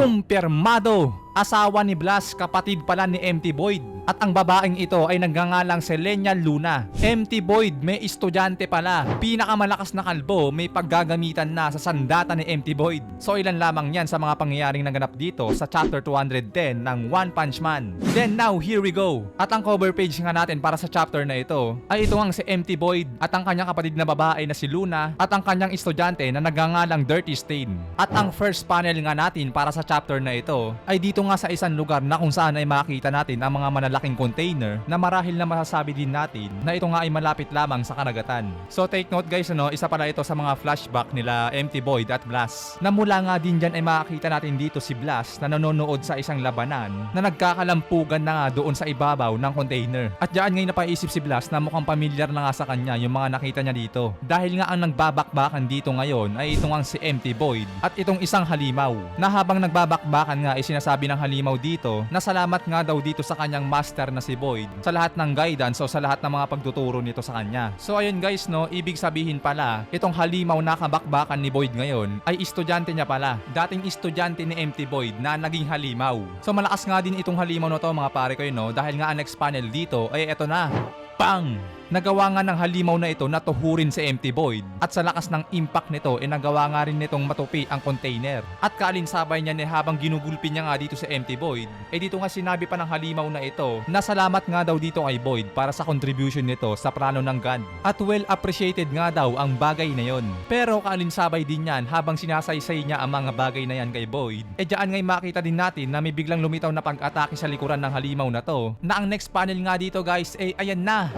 Kumpirmado! Asawa ni Blas, kapatid pala ni MT Boyd. At ang babaeng ito ay nagngangalang Selenia Luna. MT Boyd, may estudyante pala. Pinakamalakas na kalbo, may paggagamitan na sa sandata ni MT Boyd. So ilan lamang yan sa mga pangyayaring naganap dito sa chapter 210 ng One Punch Man. Then now, here we go. At ang cover page nga natin para sa chapter na ito ay ito ang si MT Boyd at ang kanyang kapatid na babae na si Luna at ang kanyang estudyante na nagngangalang Dirty Stain. At ang first panel nga natin para sa chapter na ito ay dito nga sa isang lugar na kung saan ay makita natin ang mga malalaking container na marahil na masasabi din natin na ito nga ay malapit lamang sa karagatan. So take note guys, ano, isa pala ito sa mga flashback nila MT Boyd at Blas. Na mula nga din dyan ay makikita natin dito si Blas na nanonood sa isang labanan na nagkakalampugan na nga doon sa ibabaw ng container. At diyan ngayon napaisip si Blas na mukhang pamilyar na nga sa kanya yung mga nakita niya dito. Dahil nga ang nagbabakbakan dito ngayon ay itong ang si MT Boyd at itong isang halimaw na habang nagbabakbakan nga ay sinasabi ng halimaw dito na salamat nga daw dito sa kanyang master na si Boyd sa lahat ng guidance o sa lahat ng mga pagtuturo nito sa kanya. So ayun guys no, ibig sabihin pala itong halimaw na kabakbakan ni Boyd ngayon ay estudyante niya pala. Dating estudyante ni MT Boyd na naging halimaw. So malakas nga din itong halimaw na to mga pare ko yun, no dahil nga ang next panel dito ay eto na. Pang! Nagawa nga ng halimaw na ito na tuhurin si MT Boyd at sa lakas ng impact nito ay nagawa nga rin nitong matupi ang container. At kaalinsabay niya ni habang ginugulpi niya nga dito si MT Boyd, eh dito nga sinabi pa ng halimaw na ito na salamat nga daw dito kay Boyd para sa contribution nito sa plano ng gun. At well appreciated nga daw ang bagay na yon. Pero kaalinsabay din yan habang sinasaysay niya ang mga bagay na yan kay Boyd, eh diyan ngay makita din natin na may biglang lumitaw na pag-atake sa likuran ng halimaw na to. Na ang next panel nga dito guys, eh ayan na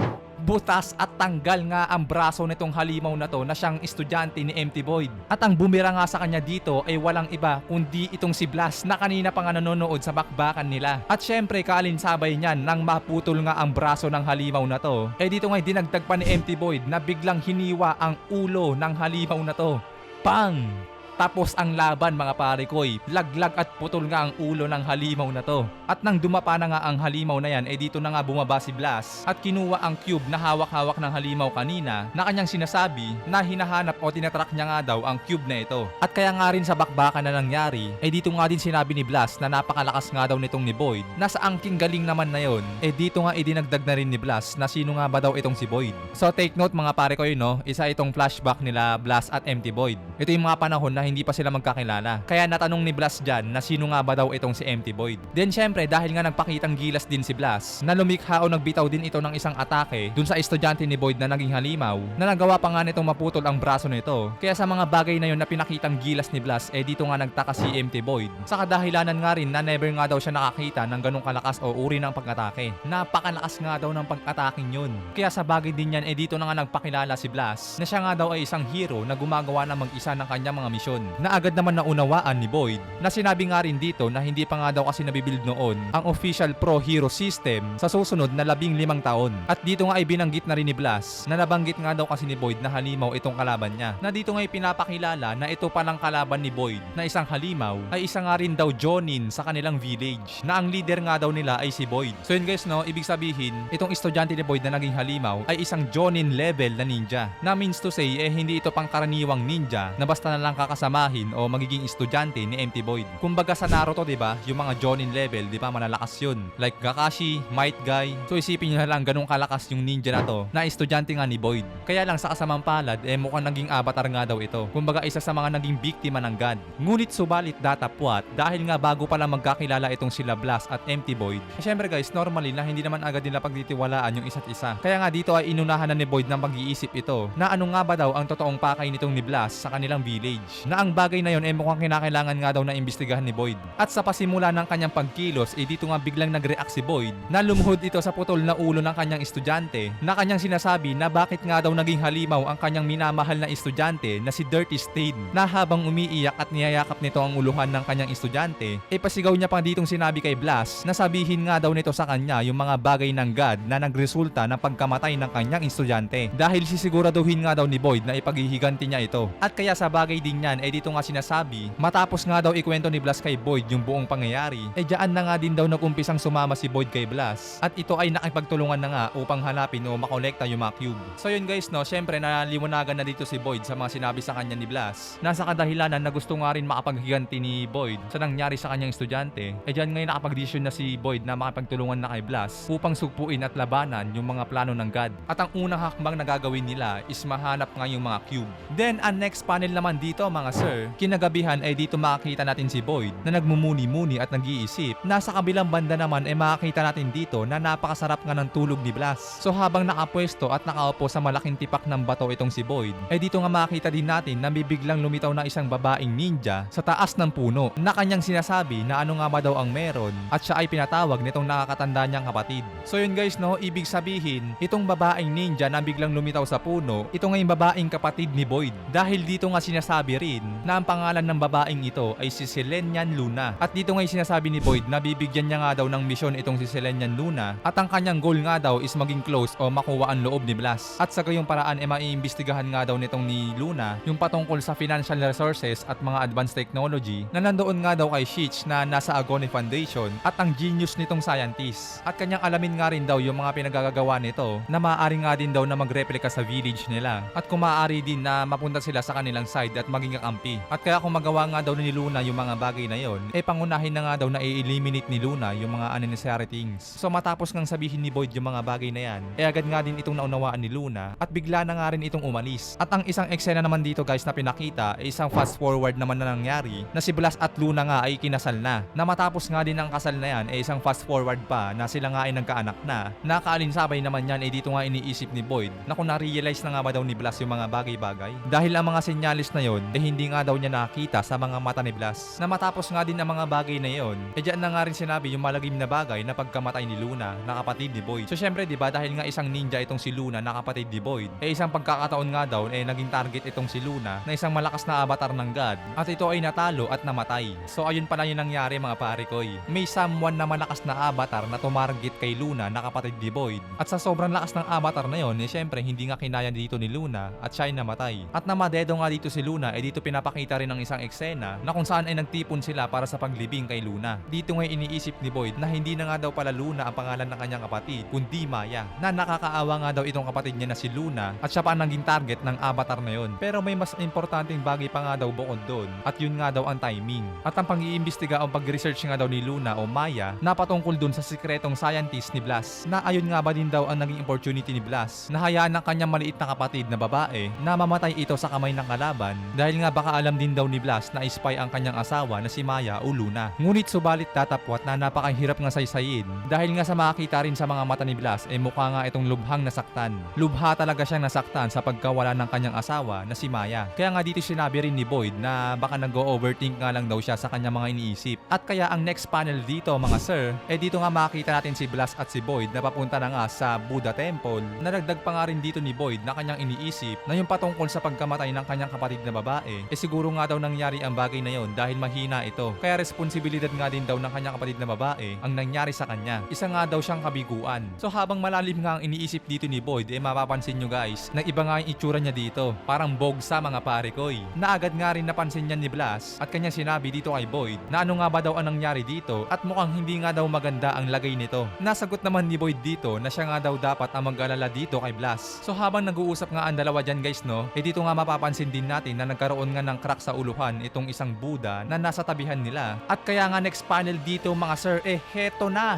butas at tanggal nga ang braso nitong halimaw na to na siyang estudyante ni MT Boyd. At ang bumira nga sa kanya dito ay walang iba kundi itong si Blas na kanina pa nga nanonood sa bakbakan nila. At syempre kaalinsabay niyan nang maputol nga ang braso ng halimaw na to. Eh dito nga dinagdag pa ni MT Boyd na biglang hiniwa ang ulo ng halimaw na to. Pang! Tapos ang laban mga pare koy, laglag at putol nga ang ulo ng halimaw na to. At nang dumapa na nga ang halimaw na yan, eh dito na nga bumaba si Blas at kinuha ang cube na hawak-hawak ng halimaw kanina na kanyang sinasabi na hinahanap o tinatrack niya nga daw ang cube na ito. At kaya nga rin sa bakbakan na nangyari, eh dito nga din sinabi ni Blas na napakalakas nga daw nitong ni Boyd na sa angking galing naman na yon, eh dito nga idinagdag na rin ni Blas na sino nga ba daw itong si Boyd. So take note mga pare ko yun no, isa itong flashback nila Blas at MT Boyd. Ito yung mga panahon na hindi pa sila magkakilala. Kaya natanong ni Blas dyan na sino nga ba daw itong si MT Boyd. Then syempre dahil nga nagpakitang gilas din si Blas, na lumikha o nagbitaw din ito ng isang atake dun sa estudyante ni Boyd na naging halimaw, na nagawa pa nga nitong maputol ang braso nito. Kaya sa mga bagay na yon na pinakitang gilas ni Blas, eh dito nga nagtaka si MT Boyd. Sa kadahilanan nga rin na never nga daw siya nakakita ng ganong kalakas o uri ng pag-atake. Napakalakas nga daw ng pag-ataking yun. Kaya sa bagay din yan, eh dito na nga nagpakilala si Blas na siya nga daw ay isang hero na gumagawa na mag-isa ng kanyang mga misyon. Na agad naman naunawaan ni Boyd na sinabi nga rin dito na hindi pa nga daw kasi nabibuild noon ang official pro hero system sa susunod na labing limang taon. At dito nga ay binanggit na rin ni Blas na nabanggit nga daw kasi ni Boyd na halimaw itong kalaban niya. Na dito nga ay pinapakilala na ito palang kalaban ni Boyd na isang halimaw ay isa nga rin daw Jonin sa kanilang village na ang leader nga daw nila ay si Boyd. So yun guys no, ibig sabihin itong estudyante ni Boyd na naging halimaw ay isang Jonin level na ninja. Na means to say eh hindi ito pang karaniwang ninja na basta na lang kakasamahin o magiging estudyante ni MT Boyd. Kumbaga sa Naruto, 'di ba? Yung mga Jonin level, 'di ba, malalakas 'yun. Like Kakashi, Might Guy. So isipin niyo na lang ganung kalakas yung ninja na to na estudyante nga ni Boyd. Kaya lang sa kasamang palad, eh mukhang naging avatar nga daw ito. Kumbaga isa sa mga naging biktima ng God. Ngunit subalit data puat dahil nga bago pa lang magkakilala itong sila Blast at MT Boyd. Eh, syempre guys, normally na hindi naman agad nila pagtitiwalaan yung isa't isa. Kaya nga dito ay inunahan na ni Boyd ng pag-iisip ito na ano nga ba daw ang totoong pakay nitong ni Blast sa kanilang village. Na ang bagay na yon eh mukhang kinakailangan nga daw na imbestigahan ni Boyd. At sa pasimula ng kanyang pagkilos, eh dito nga biglang nag-react si Boyd na lumuhod ito sa putol na ulo ng kanyang estudyante na kanyang sinasabi na bakit nga daw naging halimaw ang kanyang minamahal na estudyante na si Dirty Stain na habang umiiyak at niyayakap nito ang uluhan ng kanyang estudyante, eh pasigaw niya pa ditong sinabi kay Blas na sabihin nga daw nito sa kanya yung mga bagay ng God na nagresulta ng pagkamatay ng kanyang estudyante dahil sisiguraduhin nga daw ni Boyd na ipaghihiganti niya ito. At kaya sa bagay din yan, naman, eh dito nga sinasabi, matapos nga daw ikwento ni Blas kay Boyd yung buong pangyayari, eh dyan na nga din daw nagumpisang sumama si Boyd kay Blas. At ito ay nakipagtulungan na nga upang hanapin o makolekta yung mga cube. So yun guys no, syempre naliwanagan na dito si Boyd sa mga sinabi sa kanya ni Blas. Nasa kadahilanan na gusto nga rin makapaghiganti ni Boyd sa nangyari sa kanyang estudyante. Eh dyan ngayon nakapag-decision na si Boyd na makipagtulungan na kay Blas upang sugpuin at labanan yung mga plano ng God. At ang unang hakbang na gagawin nila is mahanap nga yung mga cube. Then ang next panel naman dito mga sir, kinagabihan ay dito makakita natin si Boyd na nagmumuni-muni at nag-iisip. Nasa kabilang banda naman ay makakita natin dito na napakasarap nga ng tulog ni Blas. So habang nakapwesto at nakaupo sa malaking tipak ng bato itong si Boyd, ay dito nga makita din natin na may biglang lumitaw na isang babaeng ninja sa taas ng puno na kanyang sinasabi na ano nga ba daw ang meron at siya ay pinatawag nitong nakakatanda niyang kapatid. So yun guys no, ibig sabihin, itong babaeng ninja na biglang lumitaw sa puno, ito nga yung babaeng kapatid ni Boyd. Dahil dito nga sinasabi rin na ang pangalan ng babaeng ito ay si Selenian Luna. At dito nga yung sinasabi ni Boyd na bibigyan niya nga daw ng misyon itong si Selenian Luna at ang kanyang goal nga daw is maging close o makuha ang loob ni Blas. At sa gayong paraan ay maiimbestigahan nga daw nitong ni Luna yung patungkol sa financial resources at mga advanced technology na nandoon nga daw kay Shich na nasa Agone Foundation at ang genius nitong scientist. At kanyang alamin nga rin daw yung mga pinagagagawa nito na maaari nga din daw na magreplika sa village nila at kung maaari din na mapunta sila sa kanilang side at maging kakampi. At kaya kung magawa nga daw ni Luna yung mga bagay na yon, eh pangunahin na nga daw na i-eliminate ni Luna yung mga unnecessary things. So matapos ngang sabihin ni Boyd yung mga bagay na yan, eh agad nga din itong naunawaan ni Luna at bigla na nga rin itong umalis. At ang isang eksena naman dito guys na pinakita ay isang fast forward naman na nangyari na si Blas at Luna nga ay kinasal na. Na matapos nga din ang kasal na yan ay isang fast forward pa na sila nga ay nagkaanak na. Nakakaalinsabay naman yan ay dito nga iniisip ni Boyd na kung na-realize na nga ba daw ni Blas yung mga bagay-bagay. Dahil ang mga senyalis na yon eh hindi nga daw niya nakita sa mga mata ni Blas. Na matapos nga din ang mga bagay na yon, eh diyan na nga rin sinabi yung malagim na bagay na pagkamatay ni Luna na kapatid ni Boyd. So syempre 'di ba dahil nga isang ninja itong si Luna na kapatid ni Boyd, eh isang pagkakataon nga daw eh naging target itong si Luna na isang malakas na avatar ng God at ito ay natalo at namatay. So ayun pala yung nangyari mga pare ko. eh. May someone na malakas na avatar na tumarget kay Luna na kapatid ni Boyd. At sa sobrang lakas ng avatar na yon, eh syempre hindi nga kinaya dito ni Luna at siya ay namatay. At namadedo nga dito si Luna, eh dito pinapakita rin ng isang eksena na kung saan ay nagtipon sila para sa paglibing kay Luna. Dito nga iniisip ni Boyd na hindi na nga daw pala Luna ang pangalan ng kanyang kapatid, kundi Maya. Na nakakaawa nga daw itong kapatid niya na si Luna at siya pa ang naging target ng avatar na yon. Pero may mas importanteng bagay pa nga daw bukod doon at yun nga daw ang timing. At ang pag-iimbestiga o pag-research nga daw ni Luna o Maya na patungkol dun sa sikretong scientist ni Blas na ayun nga ba din daw ang naging opportunity ni Blas na hayaan ng kanyang maliit na kapatid na babae na mamatay ito sa kamay ng kalaban dahil nga baka alam din daw ni Blas na spy ang kanyang asawa na si Maya o Luna. Ngunit subalit tatapwat na napakahirap nga saysayin dahil nga sa makakita rin sa mga mata ni Blas ay mukha nga itong lubhang nasaktan. Lubha talaga siyang nasaktan sa pagkawala ng kanyang asawa na si Maya. Kaya nga dito sinabi rin ni Boyd na baka nag-overthink nga lang daw siya sa kanyang mga iniisip. At kaya ang next panel dito mga sir, eh dito nga makikita natin si Blas at si Boyd na papunta na nga sa Buddha Temple. Naragdag pa nga rin dito ni Boyd na kanyang iniisip na yung patungkol sa pagkamatay ng kanyang kapatid na babae, eh siguro nga daw nangyari ang bagay na yon dahil mahina ito. Kaya responsibilidad nga din daw ng kanyang kapatid na babae ang nangyari sa kanya. Isa nga daw siyang kabiguan. So habang malalim nga ang iniisip dito ni Boyd, eh mapapansin nyo guys, na iba nga yung itsura niya dito. Parang bog sa mga pare ko eh. Na agad nga rin napansin niya ni Blas at kanya sinabi dito kay Boyd na ano nga ba daw ang nangyari dito at mukhang hindi nga daw maganda ang lagay nito. Nasagot naman ni Boyd dito na siya nga daw dapat ang mag-alala dito kay Blas. So habang nag-uusap nga ang dalawa dyan guys no, eh dito nga mapapansin din natin na nagkaroon nga ng crack sa uluhan itong isang Buddha na nasa tabihan nila. At kaya nga next panel dito mga sir, eh heto na!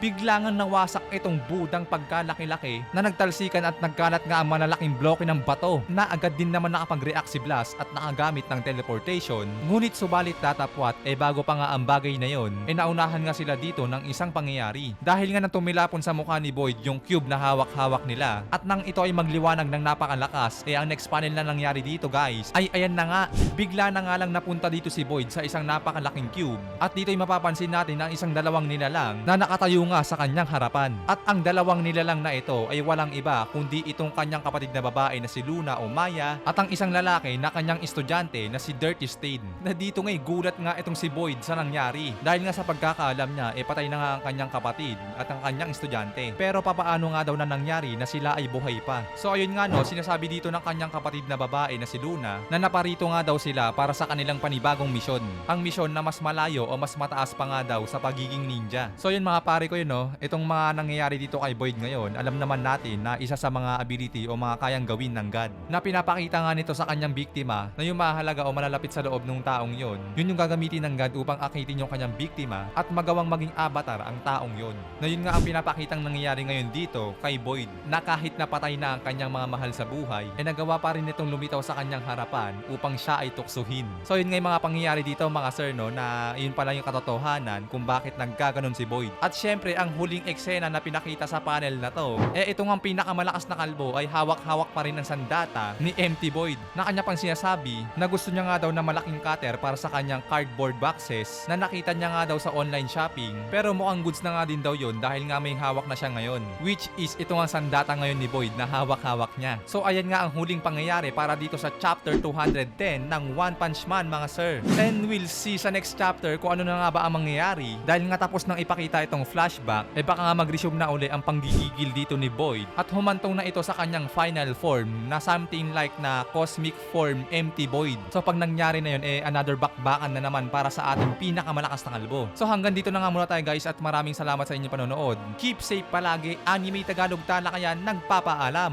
Bigla nga nawasak itong budang pagkalaki-laki na nagtalsikan at nagkalat nga ang malalaking bloke ng bato na agad din naman nakapag-react si Blas at nakagamit ng teleportation. Ngunit subalit datapwat eh bago pa nga ang bagay na yon, eh naunahan nga sila dito ng isang pangyayari. Dahil nga nang tumilapon sa mukha ni Boyd yung cube na hawak-hawak nila at nang ito ay magliwanag ng napakalakas, eh ang next panel na nangyari dito guys ay ayan na nga, bigla na nga lang napunta dito si Boyd sa isang napakalaking cube. At dito ay mapapansin natin na ang isang dalawang nilalang na nakatayo nga sa kanyang harapan. At ang dalawang nilalang na ito ay walang iba kundi itong kanyang kapatid na babae na si Luna o Maya at ang isang lalaki na kanyang estudyante na si Dirty Stain. Na dito nga'y gulat nga itong si Boyd sa nangyari. Dahil nga sa pagkakaalam niya, e patay na nga ang kanyang kapatid at ang kanyang estudyante. Pero papaano nga daw na nangyari na sila ay buhay pa. So ayun nga no, sinasabi dito ng kanyang kapatid na babae na si Luna na naparito nga daw sila para sa kanilang panibagong misyon. Ang misyon na mas malayo o mas mataas pa nga daw sa pagiging ninja. So yun mga pare ko yun no, itong mga nangyayari dito kay Boyd ngayon, alam naman natin na isa sa mga ability o mga kayang gawin ng God. Na pinapakita nga nito sa kanyang biktima na yung mahalaga o malalapit sa loob ng taong yon, yun yung gagamitin ng God upang akitin yung kanyang biktima at magawang maging avatar ang taong yon. Na yun nga ang pinapakitang nangyayari ngayon dito kay Boyd na kahit napatay na ang kanyang mga mahal sa buhay, ay nagawa pa rin itong lumitaw sa kanyang harapan upang siya ay tuksuhin. So yun nga yung mga pangyayari dito mga sir no na yun pala yung katotohanan kung bakit nagkaganon si Boyd. At syempre ang huling eksena na pinakita sa panel na to, eh ito ang pinakamalakas na kalbo ay hawak-hawak pa rin ang sandata ni Empty Boyd na kanya pang sinasabi na gusto niya nga daw na malaking cutter para sa kanyang cardboard boxes na nakita niya nga daw sa online shopping pero mukhang goods na nga din daw yun dahil nga may hawak na siya ngayon which is ito nga sandata ngayon ni Boyd na hawak-hawak niya. So ayan nga ang huling pangyayari para dito sa chapter 210 ng One Punch Man mga sir. And we'll see sa next chapter kung ano na nga ba ang mangyayari dahil nga tapos nang ipakita itong flashback eh baka nga mag-resume na uli ang panggigigil dito ni Boyd at humantong na ito sa kanyang final form na something like na cosmic form empty Boyd. So pag nangyari na yun eh another bakbakan na naman para sa ating pinakamalakas na kalbo. So hanggang dito na nga muna tayo guys at maraming salamat sa inyong panonood. Keep safe palagi. Anime Tagalog Talakayan nagpapaalam.